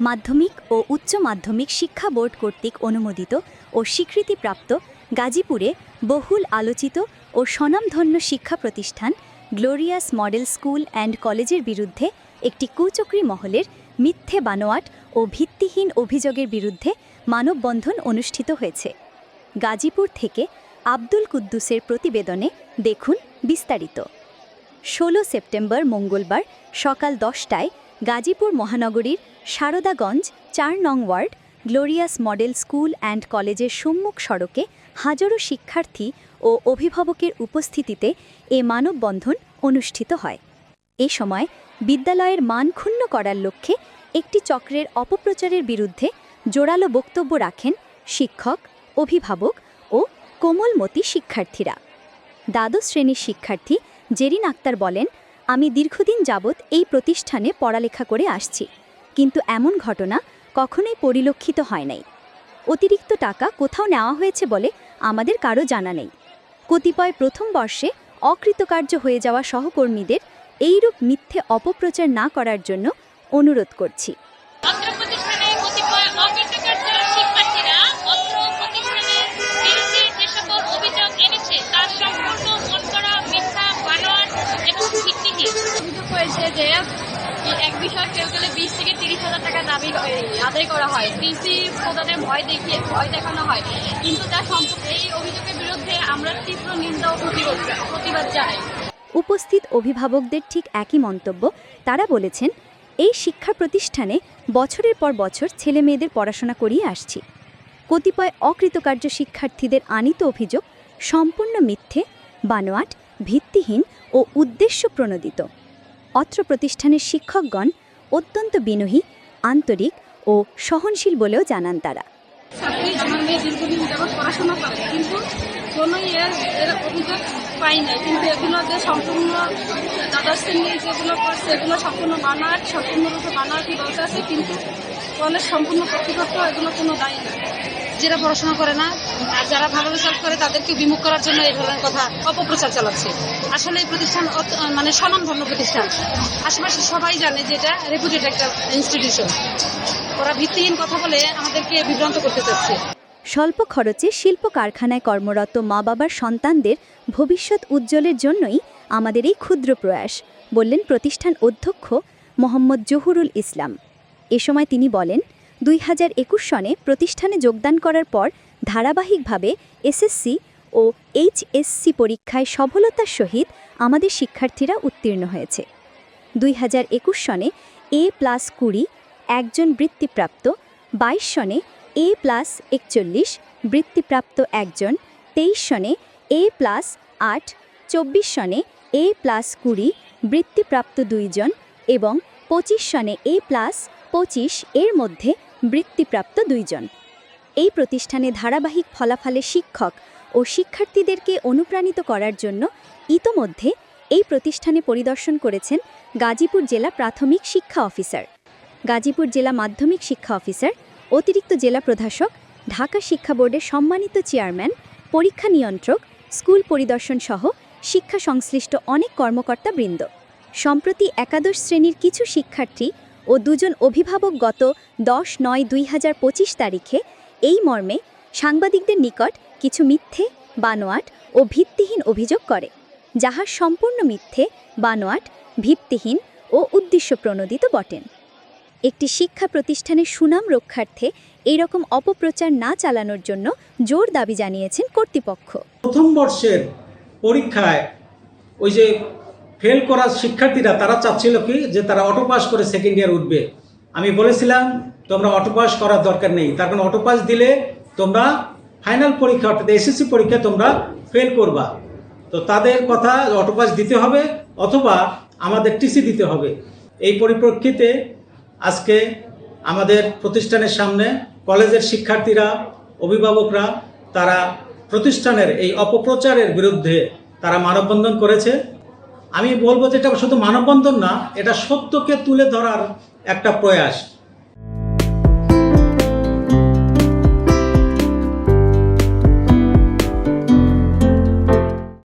মাধ্যমিক ও উচ্চ মাধ্যমিক শিক্ষা বোর্ড কর্তৃক অনুমোদিত ও স্বীকৃতিপ্রাপ্ত গাজীপুরে বহুল আলোচিত ও স্বনামধন্য শিক্ষা প্রতিষ্ঠান গ্লোরিয়াস মডেল স্কুল অ্যান্ড কলেজের বিরুদ্ধে একটি কুচক্রী মহলের মিথ্যে বানোয়াট ও ভিত্তিহীন অভিযোগের বিরুদ্ধে মানববন্ধন অনুষ্ঠিত হয়েছে। গাজীপুর থেকে আব্দুল কুদ্দুসের প্রতিবেদনে দেখুন বিস্তারিত। ষোলো সেপ্টেম্বর মঙ্গলবার সকাল দশটায় গাজীপুর মহানগরীর সারদাগঞ্জ চার নং ward glorious model school and কলেজের সম্মুখ সড়কে হাজারো শিক্ষার্থী ও অভিভাবকের উপস্থিতিতে এ মানববন্ধন অনুষ্ঠিত হয়। এ সময় বিদ্যালয়ের মান ক্ষুণ্ণ করার লক্ষ্যে একটি চক্রের অপপ্রচারের বিরুদ্ধে জোরালো বক্তব্য রাখেন শিক্ষক, অভিভাবক ও কোমলমতি শিক্ষার্থীরা। দ্বাদশ শ্রেণির শিক্ষার্থী জেরিন আক্তার বলেন আমি দীর্ঘদিন যাবৎ এই প্রতিষ্ঠানে পড়ালেখা করে আসছি, কিন্তু এমন ঘটনা কখনোই পরিলক্ষিত হয় নাই। অতিরিক্ত টাকা কোথাও নেওয়া হয়েছে বলে আমাদের কারও জানা নেই। কতিপয় প্রথম বর্ষে অকৃতকার্য হয়ে যাওয়া সহকর্মীদের এইরূপ মিথ্যে অপপ্রচার না করার জন্য অনুরোধ করছি। যে এক বিষয় ফেল করলে বিশ থেকে তিরিশ হাজার টাকা দাবি আদায় করা হয়। টিসি প্রদানে ভয় দেখিয়ে, ভয় দেখানো হয়। কিন্তু তা সম্পূর্ণ এই অভিযোগের বিরুদ্ধে আমরা তীব্র নিন্দা ও প্রতিবাদ উপস্থিত অভিভাবকদের ঠিক একই মন্তব্য। তারা বলেছেন, এই শিক্ষা প্রতিষ্ঠানে বছরের পর বছর ছেলে মেয়েদের পড়াশোনা করিয়ে আসছি। কতিপয় অকৃতকার্য শিক্ষার্থীদের আনিত অভিযোগ সম্পূর্ণ মিথ্যে, বানোয়াট, ভিত্তিহীন ও উদ্দেশ্য প্রণোদিত অত্র প্রতিষ্ঠানের শিক্ষকগণ অত্যন্ত বিনয়ী, আন্তরিক ও সহনশীল বলেও জানান তারা। কিন্তু কিন্তু এগুলো সম্পূর্ণ সম্পূর্ণ সম্পূর্ণ কর্তৃপক্ষ এগুলো কোনো দায়ী যারা পড়াশোনা করে না, আর যারা ভালো রেজাল্ট করে, তাদেরকে বিমুখ করার জন্য এই ধরনের কথা অপপ্রচার চালাচ্ছে। আসলে এই প্রতিষ্ঠান মানে স্বনামধন্য প্রতিষ্ঠান। আশেপাশে সবাই জানে যে এটা রেপুটেড একটা ইনস্টিটিউশন ওরা ভিত্তিহীন কথা বলে আমাদেরকে বিভ্রান্ত করতে চাচ্ছে। স্বল্প খরচে শিল্প কারখানায় কর্মরত মা বাবার সন্তানদের ভবিষ্যৎ উজ্জ্বলের জন্যই আমাদের এই ক্ষুদ্র প্রয়াস, বললেন প্রতিষ্ঠান অধ্যক্ষ মোহাম্মদ জহুরুল ইসলাম। এ সময় তিনি বলেন দুই হাজার একুশ সনে প্রতিষ্ঠানে যোগদান করার পর ধারাবাহিকভাবে এসএসসি ও এইচএসসি পরীক্ষায় সফলতার সহিত আমাদের শিক্ষার্থীরা উত্তীর্ণ হয়েছে। দুই হাজার একুশ সনে এ প্লাস কুড়ি একজন বৃত্তিপ্রাপ্ত, বাইশ সনে এ প্লাস একচল্লিশ বৃত্তিপ্রাপ্ত একজন, তেইশ সনে এ প্লাস আট, চব্বিশ সনে এ প্লাস কুড়ি বৃত্তিপ্রাপ্ত দুইজন এবং পঁচিশ সনে এ প্লাস পঁচিশ এর মধ্যে বৃত্তিপ্রাপ্ত দুইজন। এই প্রতিষ্ঠানে ধারাবাহিক ফলাফলে শিক্ষক ও শিক্ষার্থীদেরকে অনুপ্রাণিত করার জন্য ইতোমধ্যে এই প্রতিষ্ঠানে পরিদর্শন করেছেন গাজীপুর জেলা প্রাথমিক শিক্ষা অফিসার। গাজীপুর জেলা মাধ্যমিক শিক্ষা অফিসার, অতিরিক্ত জেলা প্রশাসক ঢাকা শিক্ষা বোর্ডের সম্মানিত চেয়ারম্যান, পরীক্ষা নিয়ন্ত্রক, স্কুল পরিদর্শন সহ শিক্ষা সংশ্লিষ্ট অনেক কর্মকর্তাবৃন্দ। সম্প্রতি একাদশ শ্রেণির কিছু শিক্ষার্থী ও দুজন অভিভাবক গত দশ নয় দুই হাজার পঁচিশ তারিখে এই মর্মে সাংবাদিকদের নিকট কিছু মিথ্যে, বানোয়াট ও ভিত্তিহীন অভিযোগ করে যাহা সম্পূর্ণ মিথ্যে, বানোয়াট, ভিত্তিহীন ও উদ্দেশ্য প্রণোদিত বটেন। একটি শিক্ষা প্রতিষ্ঠানের সুনাম রক্ষার্থে এই রকম অপপ্রচার না চালানোর জন্য জোর দাবি জানিয়েছেন কর্তৃপক্ষ। প্রথম বর্ষের পরীক্ষায় ওই যে ফেল করা শিক্ষার্থীরা, তারা চাচ্ছিল কি যে তারা অটো পাস করে সেকেন্ড ইয়ার উঠবে। আমি বলেছিলাম, তোমরা অটো পাস করার দরকার নেই। তার কারণ অটো পাস দিলে তোমরা ফাইনাল পরীক্ষা, অর্থাৎ এসএসসি পরীক্ষা তোমরা ফেল করবা। তো তাদের কথা অটো পাস দিতে হবে অথবা আমাদের টিসি দিতে হবে। এই পরিপ্রেক্ষিতে আজকে আমাদের প্রতিষ্ঠানের সামনে কলেজের শিক্ষার্থীরা, অভিভাবকরা, তারা প্রতিষ্ঠানের এই অপপ্রচারের বিরুদ্ধে তারা মানববন্ধন করেছে। আমি বলব যে এটা শুধু মানববন্ধন না এটা সত্যকে তুলে ধরার একটা প্রয়াস।